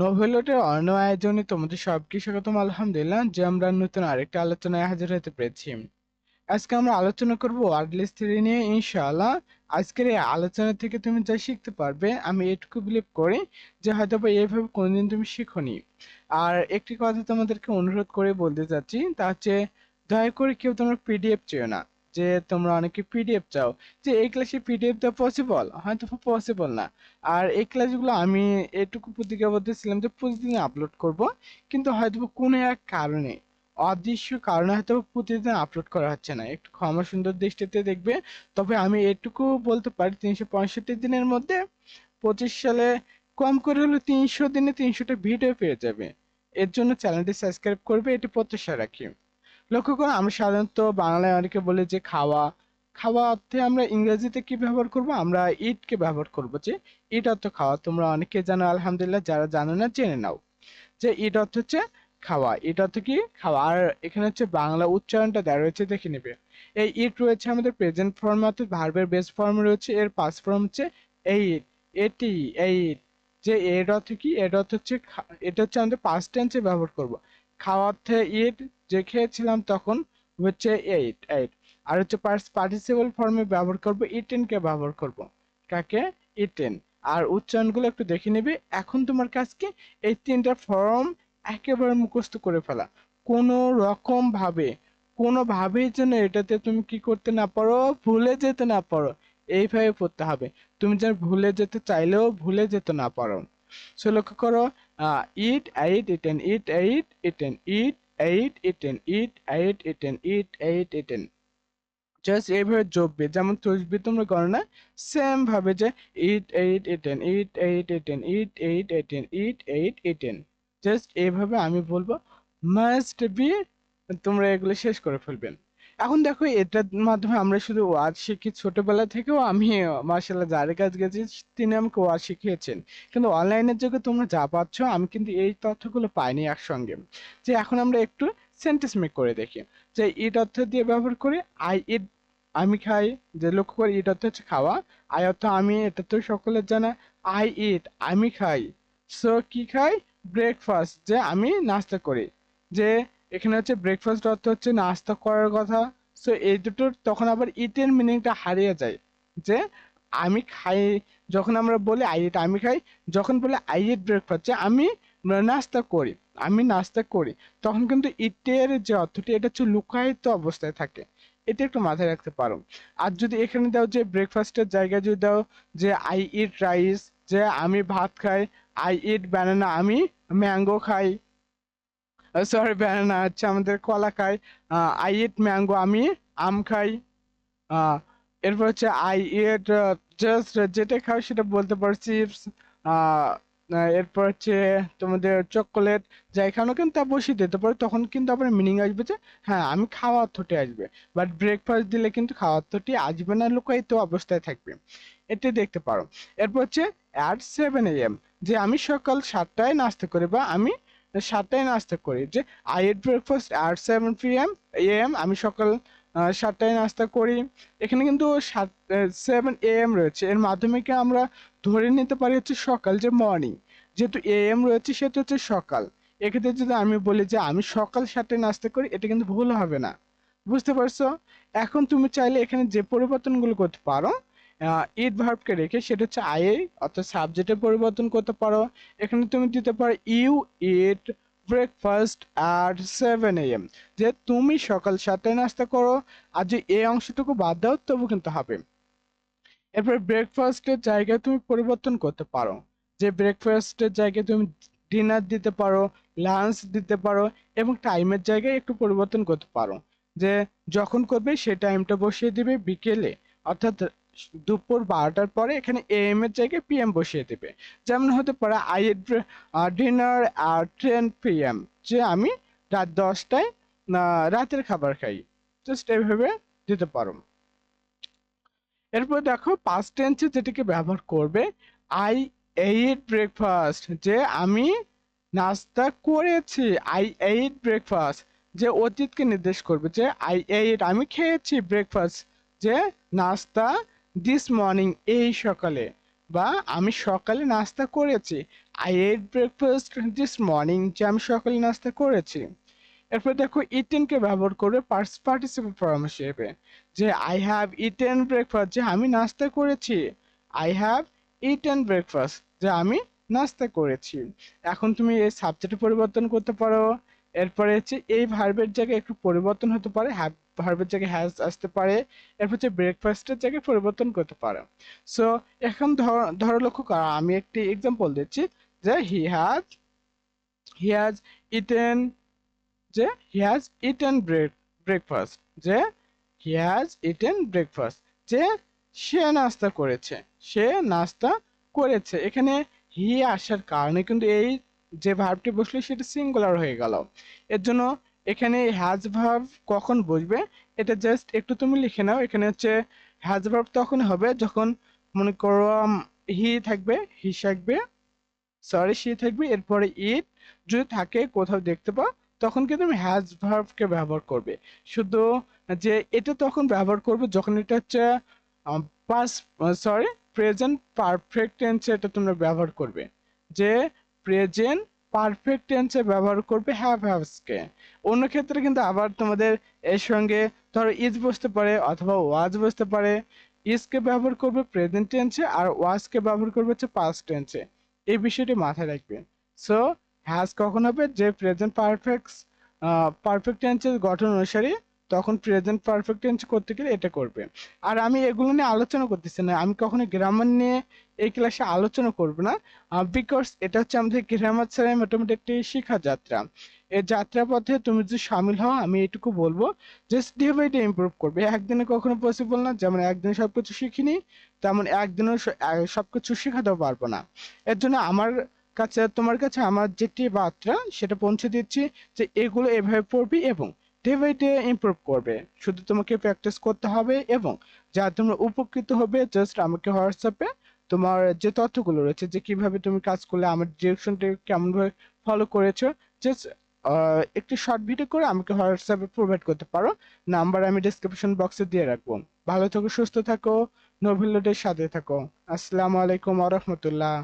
নোভেলটের অন্য আয়োজনে তোমাদের সবকে স্বাগতম, আলহামদুলিল্লাহ। যে আমরা নতুন আরেকটা আলোচনায় হাজির হতে পেরেছি। আজকে আমরা আলোচনা করব ওয়ার্ডলেস থিওরি নিয়ে, ইনশাআল্লাহ। আজকের এই আলোচনা থেকে তুমি যা শিখতে পারবে, আমি এটুকু বিলিভ করি যে হয়তো বা এইভাবে কোনোদিন তুমি শিখোনি। আর একটি কথা তোমাদেরকে অনুরোধ করে বলতে চাচ্ছি, তা হচ্ছে দয়া করে কেউ তোমার পিডিএফ চেও না। যে তোমরা অনেকে পিডিএফ চাও, যে এই ক্লাসে পিডিএফ দেওয়া পসিবল হয়তো পসিবল না। আর এই ক্লাসগুলো আমি এটুকু প্রতিজ্ঞাবদ্ধ ছিলাম যে প্রতিদিন আপলোড করব, কিন্তু হয়তো কোনো এক কারণে, অদৃশ্য কারণে হয়তো প্রতিদিন আপলোড করা হচ্ছে না। একটু ক্ষমা সুন্দর দৃষ্টিতে দেখবে। তবে আমি এটুকু বলতে পারি, তিনশো পঁয়ষট্টি দিনের মধ্যে পঁচিশ সালে কম করে হলো তিনশো দিনে তিনশোটা ভিডিও পেয়ে যাবে। এর জন্য চ্যানেলটি সাবস্ক্রাইব করবে, এটি প্রত্যাশা রাখি। লক্ষ্য করো আমরা সাধারণত বাংলায় অনেকে বলে যে খাওয়া খাওয়া অর্থে আমরা ইংরেজিতে কি ব্যবহার করব? আমরা ইটকে ব্যবহার করব যে ইট অর্থ খাওয়া। তোমরা অনেকে জানো, আলহামদুলিল্লাহ, যারা জানো না, জেনে নাও যে ইট অর্থ হচ্ছে খাওয়া। ইট অর্থ কি? খাওয়া। আর এখানে হচ্ছে বাংলা উচ্চারণটা দেওয়া রয়েছে, দেখে নেবে। এই ইট রয়েছে আমাদের প্রেজেন্ট ফর্ম, অর্থাৎ ভার্বের বেস ফর্ম রয়েছে, এর পাস ফর্ম হচ্ছে এই এটি, এই যে এর অর্থ কি? এর অর্থ হচ্ছে এটা হচ্ছে আমাদের পাস্ট টেন্সে ব্যবহার করব। খাওয়া অর্থে ইট যে খেয়েছিলাম তখন হচ্ছে এইট এইট আর হচ্ছে পার্টিসিপল ফর্মে ব্যবহার করব ইটেন কে ব্যবহার করব। কাকে? ইটেন আর উচ্চারণগুলো একটু দেখে নেবে। এখন তোমার কাজ কি? এই তিনটা ফর্ম একেবারে মুখস্থ করে ফেলা। কোনো রকম ভাবে, কোনো ভাবেই যেন এটাতে তুমি কি করতে না পারো, ভুলে যেতে না পারো। এইভাবে পড়তে হবে। তুমি যেন ভুলে যেতে চাইলেও ভুলে যেতে না পারো। সো লক্ষ্য করো eat ate eaten eat ate eaten eat ate eaten eat ate eaten eat ate eaten just এইভাবে জপবে যেমন তসবি তোমরা করো না সেম ভাবে যে eat ate eaten eat ate eaten eat ate eaten eat ate eaten just এইভাবে আমি বলব মাস্ট বি তোমরা এগুলো শেষ করে ফেলবেন এখন দেখো, এটার মাধ্যমে আমরা শুধু ওয়াজ শিখি ছোটবেলা থেকেও আমি মার্শাল্লাহ যার কাছে গেছি তিনি আমাকে ওয়াজ শিখিয়েছেন কিন্তু অনলাইনের যুগে তোমরা যা পাচ্ছ, আমি কিন্তু এই তথ্যগুলো পাইনি একসঙ্গে। যে এখন আমরা একটু সেন্টেন্স মেক করে দেখি। যে ইট অর্থ দিয়ে ব্যবহার করি আই ইট আমি খাই। যে লক্ষ্য করি ইট অর্থ হচ্ছে খাওয়া। আই অর্থ আমি, এটা তো সকলের জানা। আই ইট আমি খাই। সো কি খাই? ব্রেকফাস্ট যে আমি নাস্তা করি। যে এখানে হচ্ছে ব্রেকফাস্ট অর্থ হচ্ছে নাস্তা করার কথা। সো এই দুটোর তখন আবার ইটের মিনিংটা হারিয়ে যায়। যে আমি খাই, যখন আমরা বলি আই ইট আমি খাই, যখন বলে আই ইট ব্রেকফাস্ট যে আমি নাস্তা করি, আমি নাস্তা করি, তখন কিন্তু ইটের যে অর্থটি, এটা হচ্ছে লুকায়িত অবস্থায় থাকে। এটা একটু মাথায় রাখতে পারো। আর যদি এখানে দাও যে ব্রেকফাস্টের জায়গায় যদি দাও যে আই ইট রাইস যে আমি ভাত খাই আই ইট ব্যানানা আমি ম্যাঙ্গো খাই সরি ব্যানানা হচ্ছে আমাদের কলা খাই। আই ইট ম্যাঙ্গো আমি আম খাই। এরপর হচ্ছে আই ইট জাস্ট যেটা খাও সেটা বলতে পারো চিপস এরপর হচ্ছে তোমাদের চকোলেট যাই খানো কিন্তু তা বসিয়ে দিতে পারো, তখন কিন্তু আবার মিনিং আসবে যে হ্যাঁ আমি খাওয়া অর্থটি আসবে। বাট ব্রেকফাস্ট দিলে কিন্তু খাওয়া অর্থটি আসবে না, লুকায়িত অবস্থায় থাকবে। এটি দেখতে পারো। এরপর হচ্ছে অ্যাট সেভেন এ এম যে আমি সকাল সাতটায় নাস্তা করি বা আমি সাতটায় নাস্তা করি। যে I ate breakfast R seven P M M আমি সকাল সাতটায় নাস্তা করি। এখানে কিন্তু সাত সেভেন এ এম রয়েছে। এর মাধ্যমে কি আমরা ধরে নিতে পারি হচ্ছে সকাল যে মর্নিং যেহেতু এ এম রয়েছে সেটা হচ্ছে সকাল। এক্ষেত্রে যদি আমি বলি যে, আমি সকাল সাতটায় নাস্তা করি, এটা কিন্তু ভুল হবে না। বুঝতে পারছ? এখন তুমি চাইলে এখানে যে পরিবর্তনগুলো করতে পারো ইট ভার্বকে রেখে সেটা হচ্ছে আই অর্থাৎ সাবজেক্টে পরিবর্তন করতে পারো। এখানে তুমি দিতে পারো you eat breakfast at seven A M যে তুমি সকাল সাতটায় নাস্তা করো, আর যে এই অংশটুকু বাদ দাও, তবু কিন্তু হবে। এরপর ব্রেকফাস্টের জায়গায় তুমি পরিবর্তন করতে পারো। যে ব্রেকফাস্টের জায়গায় তুমি ডিনার দিতে পারো লাঞ্চ দিতে পারো, এবং টাইমের জায়গায় একটু পরিবর্তন করতে পারো। যে যখন করবে সেই টাইমটা বসিয়ে দিবে বিকেলে। অর্থাৎ দুপুর বারোটার পরে এখানে এম এর জায়গায় পিএম বসিয়ে দেবে। যেমন হতে পারে আই ডিনার আর টেন পিএম যে আমি রাত দশটায় রাতের খাবার খাই। জাস্ট এইভাবে দিতে পারো। এরপর দেখো পাস্ট টেন্সে যেটাকে ব্যবহার করবে আই এইট ব্রেকফাস্ট যে আমি নাস্তা করেছি। আই এইট ব্রেকফাস্ট যে অতীতকে নির্দেশ করবে, যে আই এইট আমি খেয়েছি ব্রেকফাস্ট যে নাস্তা দিস মর্নিং এই সকালে, বা আমি সকালে নাস্তা করেছি। I ate breakfast this morning যে আমি সকালে নাস্তা করেছি। এরপর দেখো ইটেনকে ব্যবহার করবে পার্স পার্টিসিপেট ফর্ম হিসেবে, যে আই হ্যাভ ইটেন ব্রেকফাস্ট যে আমি নাস্তা করেছি। আই হ্যাভ ইটেন ব্রেকফাস্ট যে আমি নাস্তা করেছি। এখন তুমি এই সাবজেক্ট পরিবর্তন করতে পারো। এরপরে হচ্ছে এই ভার্বের জায়গায় একটু পরিবর্তন হতে পারে। হ্যাভ ভার্বের জায়গায় হ্যাজ আসতে পারে, এরপর হচ্ছে ব্রেকফাস্টের জায়গায় পরিবর্তন করতে পারো। সো এখন ধর লক্ষ্য করো, আমি একটি এক্সাম্পল দিচ্ছি যে he has he has eaten যে he has eaten break breakfast যে হি হ্যাজ ইটেন ব্রেকফাস্ট যে সে নাস্তা করেছে, সে নাস্তা করেছে। এখানে হি আসার কারণে কিন্তু এই যে ভার্বটি বসল, সেটা সিঙ্গুলার হয়ে গেল। এর জন্য এখানে হ্যাজ ভার্ব কখন বসবে? এটা জাস্ট একটু তুমি লিখে নাও। এখানে হচ্ছে হ্যাজ ভার্ব তখন হবে যখন মনে করো হি থাকবে হি থাকবে সরি সি থাকবে, এরপরে ইট যদি থাকে কোথাও দেখতে পাও, তখন কিন্তু তুমি হ্যাজ ভার্বকে ব্যবহার করবে। শুধু যে এটা তখন ব্যবহার করবে যখন এটা হচ্ছে পাস সরি প্রেজেন্ট পারফেক্ট টেন্সে এটা তোমরা ব্যবহার করবে। যে প্রেজেন্ট পারফেক্ট টেন্সে ব্যবহার করবে হ্যাভ হ্যাভসকে অন্য ক্ষেত্রে কিন্তু আবার তোমাদের এর সঙ্গে ধরো ইজ বসতে পারে অথবা ওয়াজ বসতে পারে। ইজকে ব্যবহার করবে প্রেজেন্ট টেন্সে আর ওয়াজকে ব্যবহার করবে হচ্ছে পাস্ট টেন্সে এই বিষয়টি মাথায় রাখবে। সো হ্যাজ কখন হবে? যে প্রেজেন্ট পারফেক্ট পারফেক্ট টেন্সের গঠন অনুসারে তখন প্রেজেন্ট পারফেক্ট টেন্স করতে গেলে এটা করবে। আর আমি এগুলো নিয়ে আলোচনা করতেছি না, আমি কখনো গ্রামার নিয়ে এই ক্লাসে আলোচনা করব না বিকজ এটা হচ্ছে আমাদের গ্রামার ছাড়াই মোটামুটি একটি শিক্ষা যাত্রা। এই যাত্রা পথে তুমি যদি সামিল হও, আমি এটুকু বলব just day by day improve করবে। একদিনে কখনো পসিবল না, যেমন একদিনে সব কিছু শিখিনি, তেমন একদিনও সবকিছু শেখাতেও পারব না। এর জন্য আমার কাছে, তোমার কাছে আমার যেটি বার্তা, সেটা পৌঁছে দিচ্ছি যে এগুলো এভাবে পড়বি এবং ডে বাই ডে ইমপ্রুভ করবে। শুধু তোমাকে প্র্যাকটিস করতে হবে এবং যা তোমরা উপকৃত হবে জাস্ট আমাকে হোয়াটসঅ্যাপে তোমার যে তথ্যগুলো রয়েছে, যে কীভাবে তুমি কাজ করলে, আমার ডিরেকশনটা কেমনভাবে ফলো করেছ জাস্ট একটি শর্ট ভিডিও করে আমাকে হোয়াটসঅ্যাপে প্রোভাইড করতে পারো। নাম্বার আমি ডিসক্রিপশন বক্সে দিয়ে রাখব। ভালো থাকো, সুস্থ থাকো নোভিলোডের সাথে থাকো। আসসালামু আলাইকুম আ রহমতুল্লাহ।